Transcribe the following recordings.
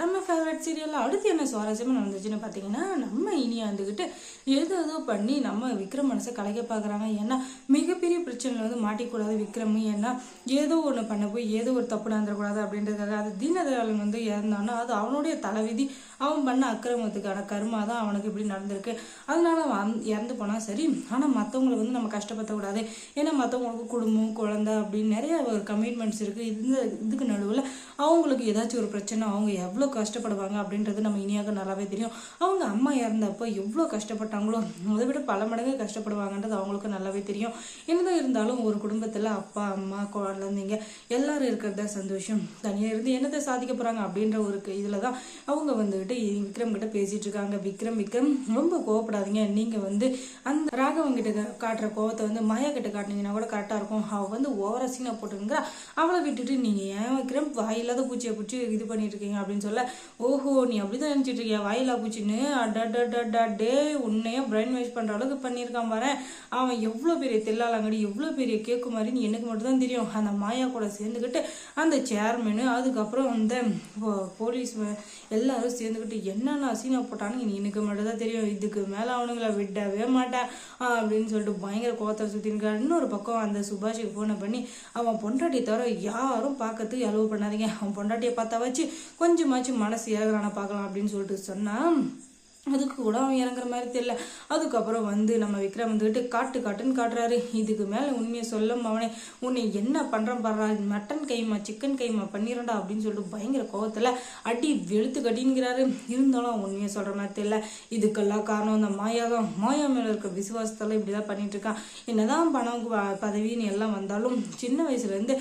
நம்ம ஃபேவரட் சீரியலில் அடுத்து என்ன சுவாரஸ்யமாக நடந்துச்சுன்னு பார்த்தீங்கன்னா நம்ம இனியா வந்துக்கிட்டு ஏதோ ஏதோ பண்ணி நம்ம விக்ரம் மனசை கலைக்க பார்க்குறாங்க ஏன்னா மிகப்பெரிய பிரச்சனையில் வந்து மாட்டிக்கூடாது விக்ரம் ஏன்னா ஏதோ ஒன்று பண்ண போய் ஏதோ ஒரு தப்பு நடந்துடக்கூடாது அப்படின்றதுக்காக அது தீனதயாளன் வந்து இறந்தான்னா அது அவனுடைய தலைவிதி. அவன் பண்ண அக்கிரமத்துக்கான கருமா தான் அவனுக்கு இப்படி நடந்திருக்கு. அதனால அவன் இறந்து போனால் சரி. ஆனால் மற்றவங்களை வந்து நம்ம கஷ்டப்படுத்தக்கூடாது. ஏன்னா மற்றவங்களுக்கு குடும்பம் குழந்தை அப்படின்னு நிறைய ஒரு கமிட்மெண்ட்ஸ் இருக்குது இந்த இதுக்கு நடுவில் அவங்களுக்கு ஏதாச்சும் ஒரு பிரச்சனை அவங்க எவ்வளோ கஷ்டப்படுவாங்க அப்படின்றது நம்ம இனியாக நல்லாவே தெரியும். அவங்க அம்மா இறந்தப்போ எவ்வளோ கஷ்டப்பட்டாங்களோ அதை விட பல மடங்கு கஷ்டப்படுவாங்கன்றது அவங்களுக்கு நல்லாவே தெரியும். என்னதான் இருந்தாலும் ஒரு குடும்பத்தில் அப்பா அம்மா குழந்தைங்க எல்லாரும் இருக்கிறத சந்தோஷம். தனியாக இருந்து என்னத்தை சாதிக்க போகிறாங்க அப்படின்ற ஒரு இதில் தான் அவங்க வந்துட்டு விக்ரம் கிட்ட பேசிட்டு இருக்காங்க. விக்ரம் விக்ரம் ரொம்ப கோவப்படாதீங்க. நீங்கள் வந்து அந்த ராகவன் கிட்ட காட்டுற கோவத்தை வந்து மாயா கிட்ட காட்டினீங்கன்னா கூட கரெக்டாக இருக்கும். அவள் வந்து ஓவரா சீனை போட்டுங்கிறா அவளை விட்டுட்டு நீங்கள் ஏன் விக்ரம் வாயில்லாத பூச்சியை பிடிச்சி இது பண்ணிட்டு இருக்கீங்க அப்படின்னு சொல்ல ஓஹோ நீ அப்படிதான் நினச்சிட்டு இருக்கியா? வாயிலா பூச்சின்னு? அடடடடா டே உன்னையே பிரெயின் வாஷ் பண்ணுற அளவுக்கு பண்ணியிருக்கான் பாரு. அவன் எவ்வளோ பெரிய தெல்லாலங்கடி எவ்வளோ பெரிய கேக்கு மாதிரி நீ எனக்கு மட்டும்தான் தெரியும். அந்த மாயா கூட சேர்ந்துக்கிட்டு அந்த சேர்மனு அதுக்கப்புறம் அந்த போ- போலீஸ் எல்லாரும் சேர்ந்துக்கிட்டு என்னென்ன அசீனா போட்டான்னு எனக்கு மட்டும்தான் தெரியும். இதுக்கு மேலே அவனுங்களை விடவே மாட்டேன் அப்படின்னு சொல்லிட்டு பயங்கர கோவத்தை சுற்றிருக்காரு இன்னொரு பக்கம் அந்த சுபாஷுக்கு ஃபோனை பண்ணி அவன் பொண்டாட்டியை தவிர யாரும் பார்க்கறதுக்கு அலோவ் பண்ணாதீங்க. அவன் பொண்டாட்டியை பார்த்தா வச்சு கொஞ்சமாச்சு மனசு இறங்குறான பார்க்கலாம் அப்படின்னு சொல்லிட்டு சொன்னான் அதுக்கு கூட அவன் இறங்குற மாதிரி தெரியல. அதுக்கப்புறம் வந்து நம்ம விக்ரம் வந்துக்கிட்டு காட்டு காட்டுன்னு காட்டுறாரு. இதுக்கு மேலே உண்மையை சொல்ல அவனே. உன்னை என்ன பண்ணுறான் பாடுறா மட்டன் கைமா சிக்கன் கைமா பண்ணிடுறா அப்படின்னு சொல்லிட்டு பயங்கர கோவத்தில் அடி வெளுத்து கட்டின்கிறாரு இருந்தாலும் அவன் உண்மையை சொல்கிற மாதிரி தெரியல. இதுக்கெல்லாம் காரணம் அந்த மாயா தான். மாயா மேலே இருக்க விசுவாசத்தெல்லாம் இப்படி தான் பண்ணிட்டு இருக்கான். என்னதான் பணம் பதவின்னு எல்லாம் வந்தாலும் சின்ன வயசுலேருந்து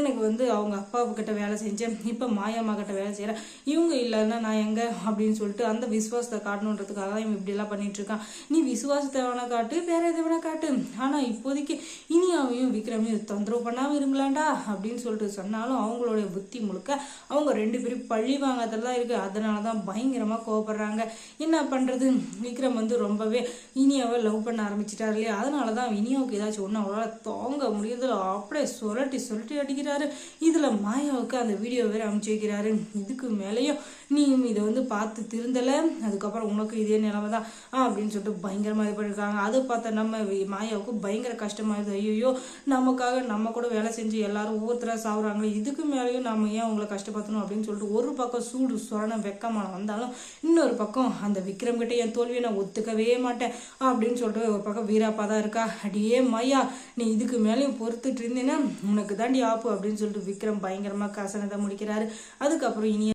எனக்கு வந்து அவங்க அப்பா கிட்ட வேலை செஞ்சேன். இப்போ மாயாம்மா கிட்ட வேலை செய்கிறேன் இவங்க இல்லைன்னா நான் எங்கே அப்படின்னு சொல்லிட்டு அந்த விசுவாசத்தை காட்டணுன்றதுக்காக தான் இவன் இப்படியெல்லாம் பண்ணிட்டு இருக்கான் நீ விசுவாசத்தை வேணா காட்டு வேற எதை வேணா காட்டு. ஆனால் இப்போதைக்கு இனியாவையும் விக்ரமையும் தொந்தரவு பண்ணாமல் இருங்களாண்டா அப்படின்னு சொல்லிட்டு சொன்னாலும் அவங்களுடைய புத்தி முழுக்க அவங்க ரெண்டு பேரும் பழி வாங்கிறதெல்லாம் இருக்கு. அதனால தான் பயங்கரமாக கோவப்படுறாங்க. என்ன பண்ணுறது விக்ரம் வந்து ரொம்பவே இனியாவை லவ் பண்ண ஆரம்பிச்சிட்டாரு இல்லையா? அதனால தான் இனியாவுக்கு ஏதாச்சும் ஒன்று அவளால் தாங்க முடியறதில்ல. அப்படியே சுரட்டி சுரட்டி அடிக்கிறாரு. இதில் மாயாவுக்கு அந்த வீடியோ வேற அனுப்பிச்சு வைக்கிறாரு. இதுக்கு மேலேயும் நீ இதை வந்து பார்த்து திருந்தலை. அதுக்கப்புறம் உனக்கு இதே நிலைமை தான். ஆ அப்படின்னு சொல்லிட்டு பயங்கரமாக இது பண்ணியிருக்காங்க அது பார்த்தா நம்ம மாயாவுக்கு பயங்கர கஷ்டமாயிருது ஐயோ நமக்காக நம்ம கூட வேலை செஞ்சு எல்லாரும் ஒவ்வொருத்தராக சாகுறாங்களே இதுக்கு மேலேயும் நம்ம ஏன் அவங்கள கஷ்டப்படுத்தணும் அப்படின்னு சொல்லிட்டு ஒரு பக்கம் சூடு சொரண வெக்கமான வந்தாலும் இன்னொரு பக்கம் அந்த விக்ரம் கிட்ட என் தோல்வியை நான் ஒத்துக்கவே மாட்டேன் அப்படின்னு சொல்லிட்டு ஒரு பக்கம் வீராப்பா தான் இருக்கா. அடியே மாயா நீ இதுக்கு மேலேயும் பொறுத்துட்டு இருந்தேன்னா உனக்கு தாண்டி ஆப்பு அப்படின்னு சொல்லிட்டு விக்ரம் பயங்கரமாக கசனத்தை முடிக்கிறாரு அதுக்கப்புறம் இனிய